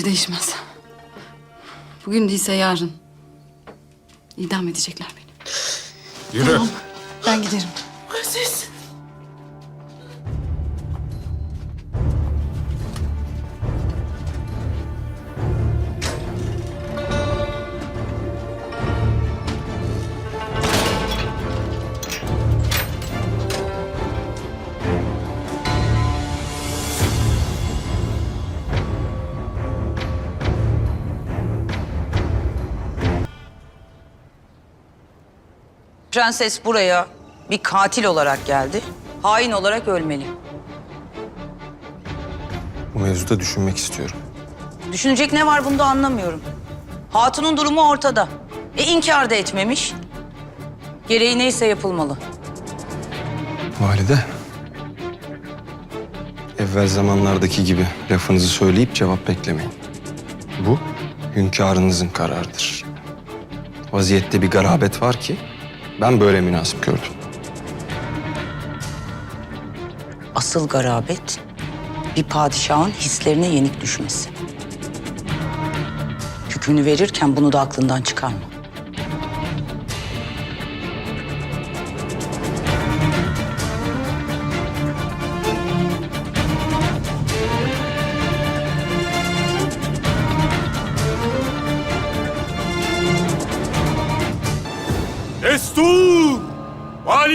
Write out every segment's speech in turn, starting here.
şey değişmez. Bugün değilse yarın. İdam edecekler beni. Yürü. Ben giderim. Prenses buraya bir katil olarak geldi. Hain olarak ölmeli. Bu mevzuda düşünmek istiyorum. Düşünecek ne var bunda anlamıyorum. Hatunun durumu ortada. E inkar da etmemiş. Gereği neyse yapılmalı. Valide. Evvel zamanlardaki gibi lafınızı söyleyip cevap beklemeyin. Bu hünkârınızın kararıdır. Vaziyette bir garabet var ki ben böyle münasip gördüm. Asıl garabet bir padişahın hislerine yenik düşmesi. Hükmünü verirken bunu da aklından çıkarma.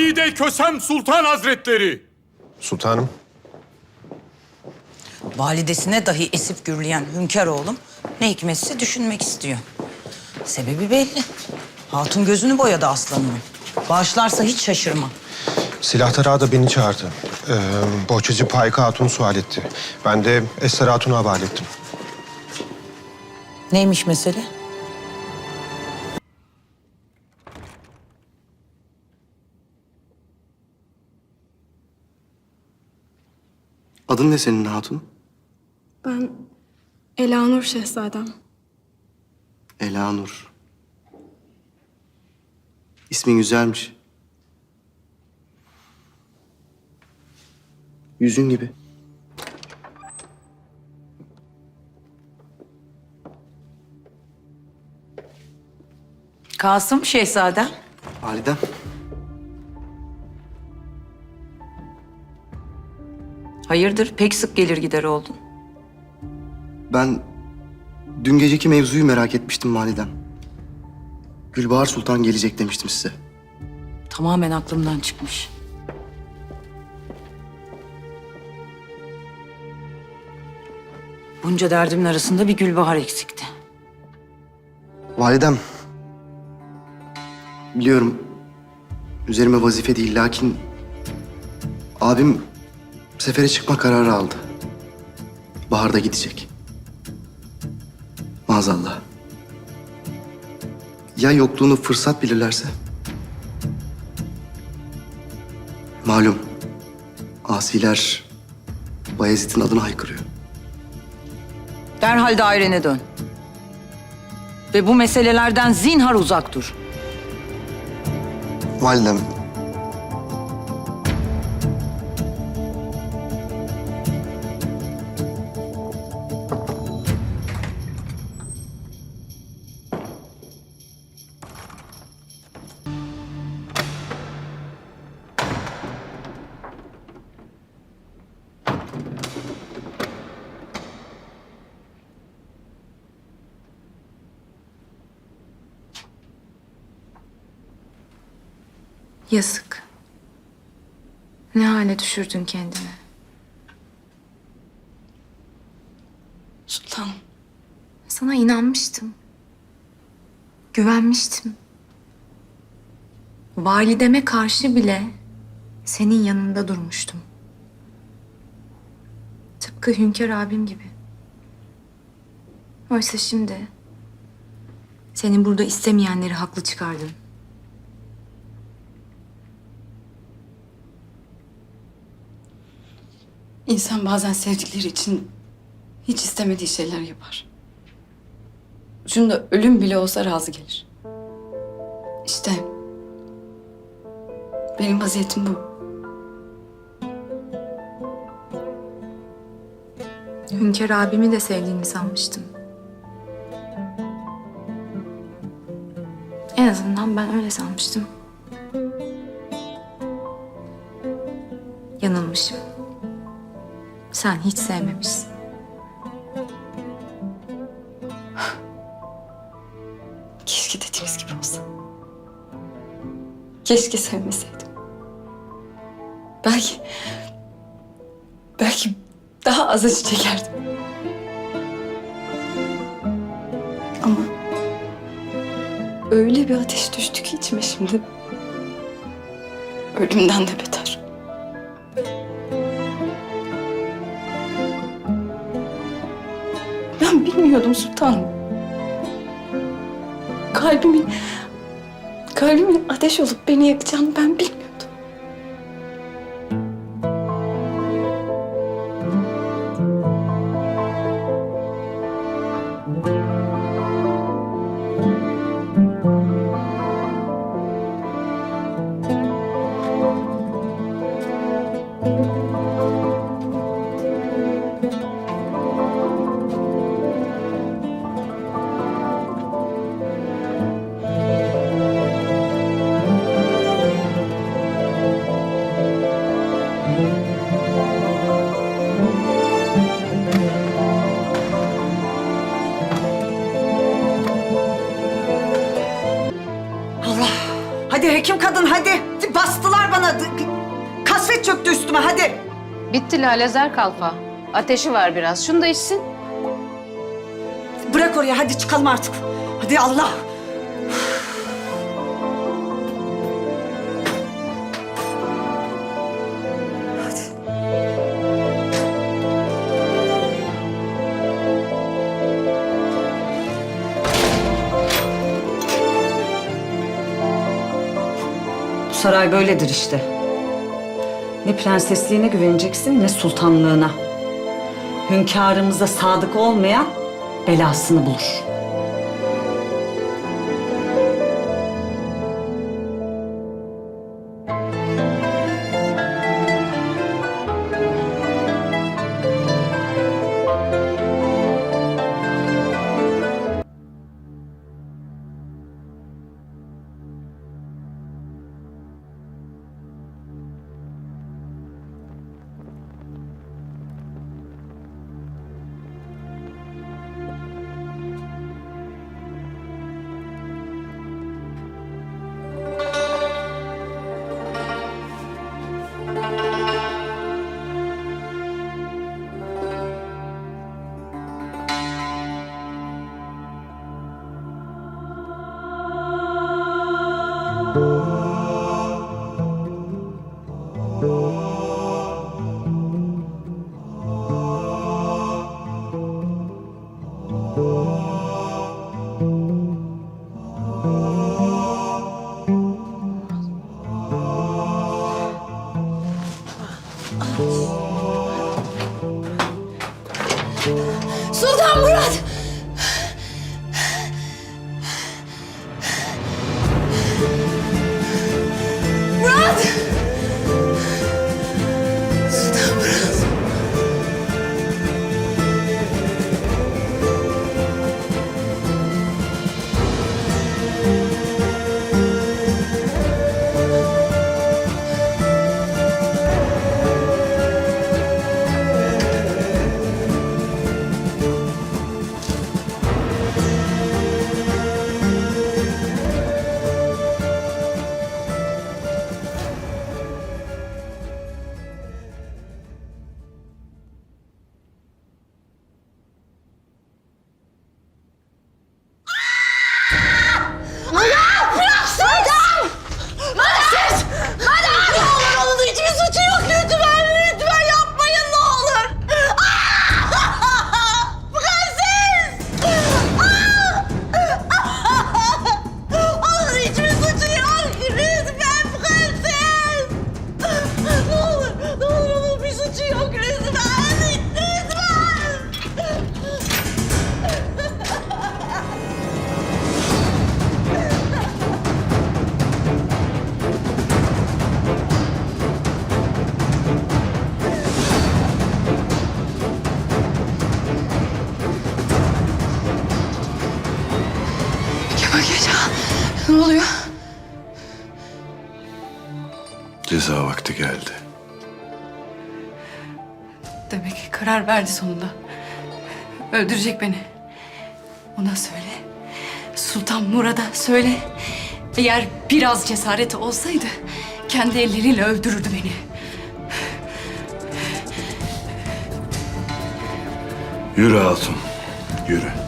Valide Kösem Sultan Hazretleri! Sultanım. Validesine dahi esip gürleyen hünkâr oğlum ne hikmetse düşünmek istiyor. Sebebi belli. Hatun gözünü boyadı aslanımın. Bağışlarsa hiç şaşırma. Silahtar da beni çağırdı. Ee, bohçacı Payka Hatun sual etti. Ben de Esra Hatun'u havale ettim. Neymiş mesele? Adın ne senin hatun? Ben Elanur Şehzadem. Elanur. İsmin güzelmiş. Yüzün gibi. Kasım Şehzadem. Validem. Hayırdır pek sık gelir gider oldun. Ben dün geceki mevzuyu merak etmiştim validem. Gülbahar Sultan gelecek demiştim size. Tamamen aklımdan çıkmış. Bunca derdimin arasında bir Gülbahar eksikti. Validem. Biliyorum üzerime vazife değil lakin abim sefere çıkma kararı aldı. Baharda gidecek. Maazallah. Ya yokluğunu fırsat bilirlerse? Malum asiler Bayezid'in adını haykırıyor. Derhal dairene dön. Ve bu meselelerden zinhar uzak dur. Validem Yazık. Ne hale düşürdün kendini. Sultanım. Sana inanmıştım. Güvenmiştim. Valideme karşı bile senin yanında durmuştum. Tıpkı Hünkar abim gibi. Oysa şimdi senin burada istemeyenleri haklı çıkardın. İnsan bazen sevdikleri için hiç istemediği şeyler yapar. Ucunda ölüm bile olsa razı gelir. İşte Benim vaziyetim bu. Hünkar abimi de sevdiğini sanmıştım. En azından ben öyle sanmıştım. Yanılmışım. Sen hiç sevmemişsin. Keşke dediğiniz gibi olsa. Keşke sevmeseydim. Belki... Belki daha az acı çekerdim. Ama... Öyle bir ateş düştü ki içime şimdi. Ölümden de beter. Bilmiyordum sultanım. Kalbimin... Kalbimin ateş olup beni yakacağını ben bilmiyordum. Hadi hekim kadın hadi. Bastılar bana. Kasvet çöktü üstüme hadi. Bitti lalezer kalfa. Ateşi var biraz. Şunu da içsin. Bırak oraya hadi çıkalım artık. Hadi Allah. Saray böyledir işte. Ne prensesliğine güveneceksin ne sultanlığına. Hünkârımıza sadık olmayan belasını bulur. Karar verdi sonunda. Öldürecek beni. Ona söyle. Sultan Murad'a söyle. Eğer biraz cesareti olsaydı kendi elleriyle öldürürdü beni. Yürü Hatun, yürü.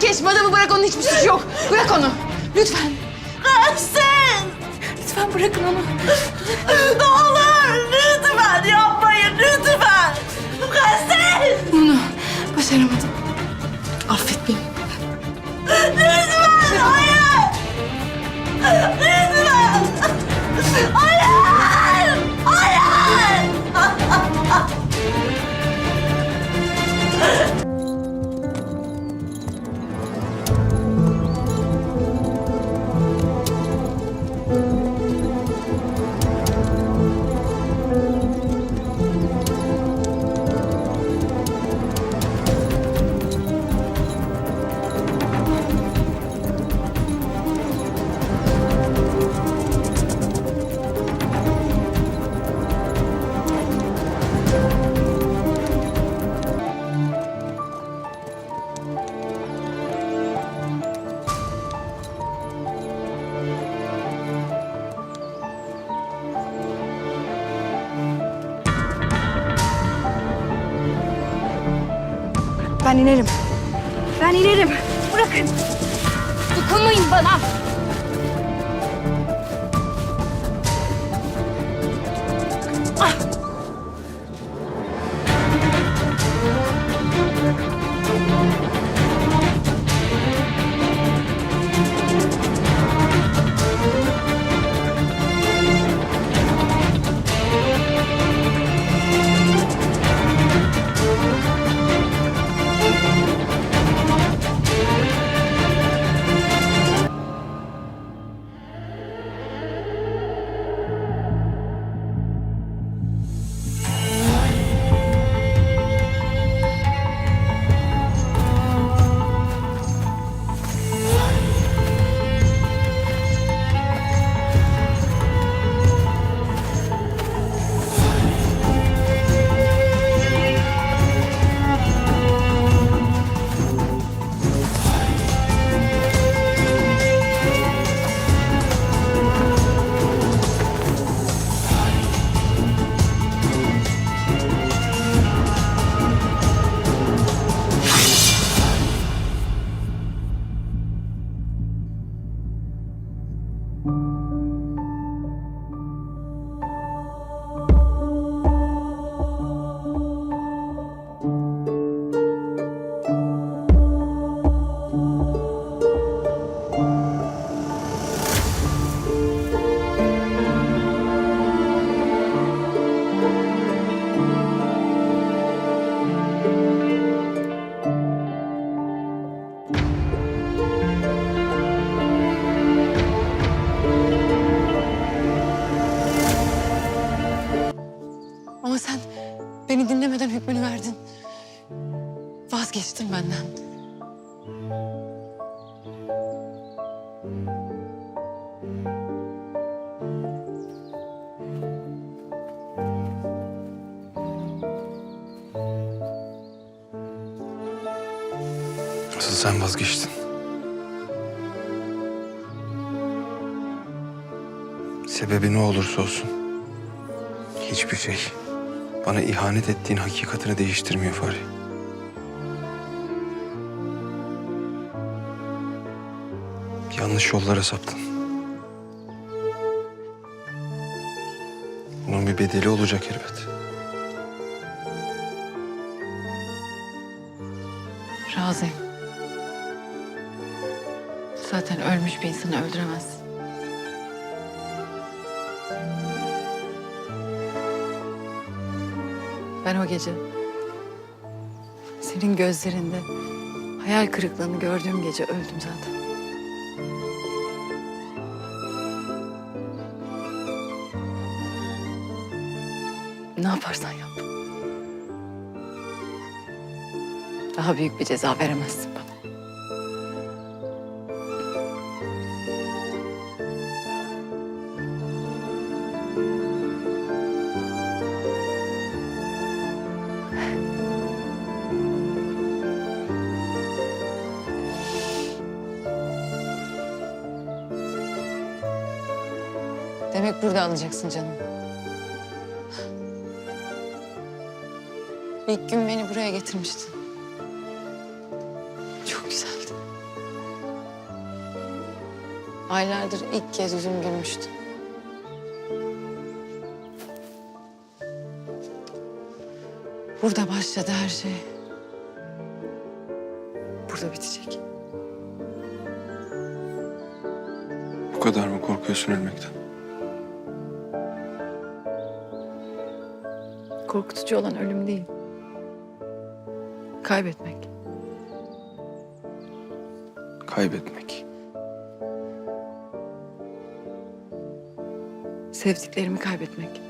Kemal Keş. Madamı bırak onun hiçbir suçu yok. Bırak onu. Lütfen. Prenses! Lütfen bırakın onu. ne olur Ben inerim. Ben inerim. Bırakın. Dokunmayın bana. Sen vazgeçtin. Sebebi ne olursa olsun. Hiçbir şey bana ihanet ettiğin hakikatini değiştirmiyor Fahri. Yanlış yollara saptın. Bunun bir bedeli olacak elbet. Razıyım. Zaten ölmüş bir insanı öldüremezsin. Ben o gece senin gözlerinde hayal kırıklığını gördüğüm gece öldüm zaten. Ne yaparsan yap. Daha büyük bir ceza veremezsin. Demek burada alacaksın canım. İlk gün beni buraya getirmiştin. Çok güzeldi. Aylardır ilk kez yüzüm gülmüştü. Burada başladı her şey. Burada bitecek. Bu kadar mı korkuyorsun ölmekten? Korkutucu olan ölüm değil. Kaybetmek. Kaybetmek. Sevdiklerimi kaybetmek.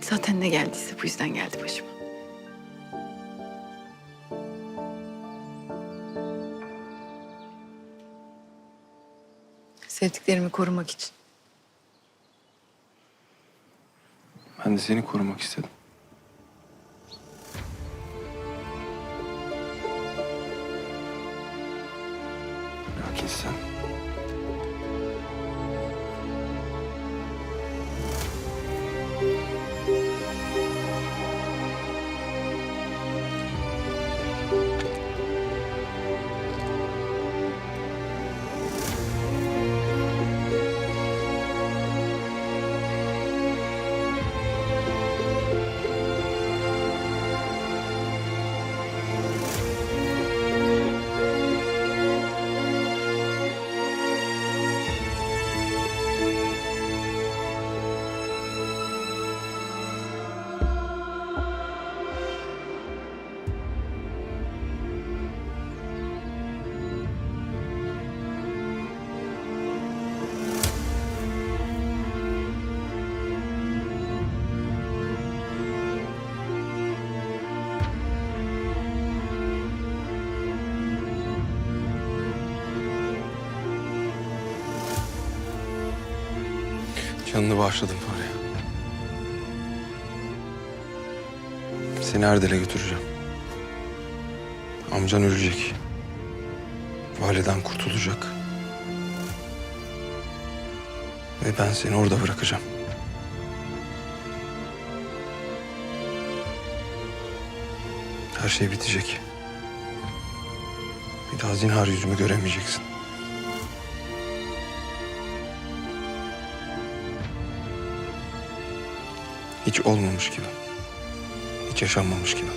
Zaten ne geldiyse bu yüzden geldi başıma. Sevdiklerimi korumak için. Ben de seni korumak istedim. Canını bağışladım Fahriye. Seni Erdel'e götüreceğim. Amcan ölecek. Validen kurtulacak. Ve ben seni orada bırakacağım. Her şey bitecek. Bir daha zinhar yüzümü göremeyeceksin. Hiç olmamış gibi. Hiç yaşanmamış gibi.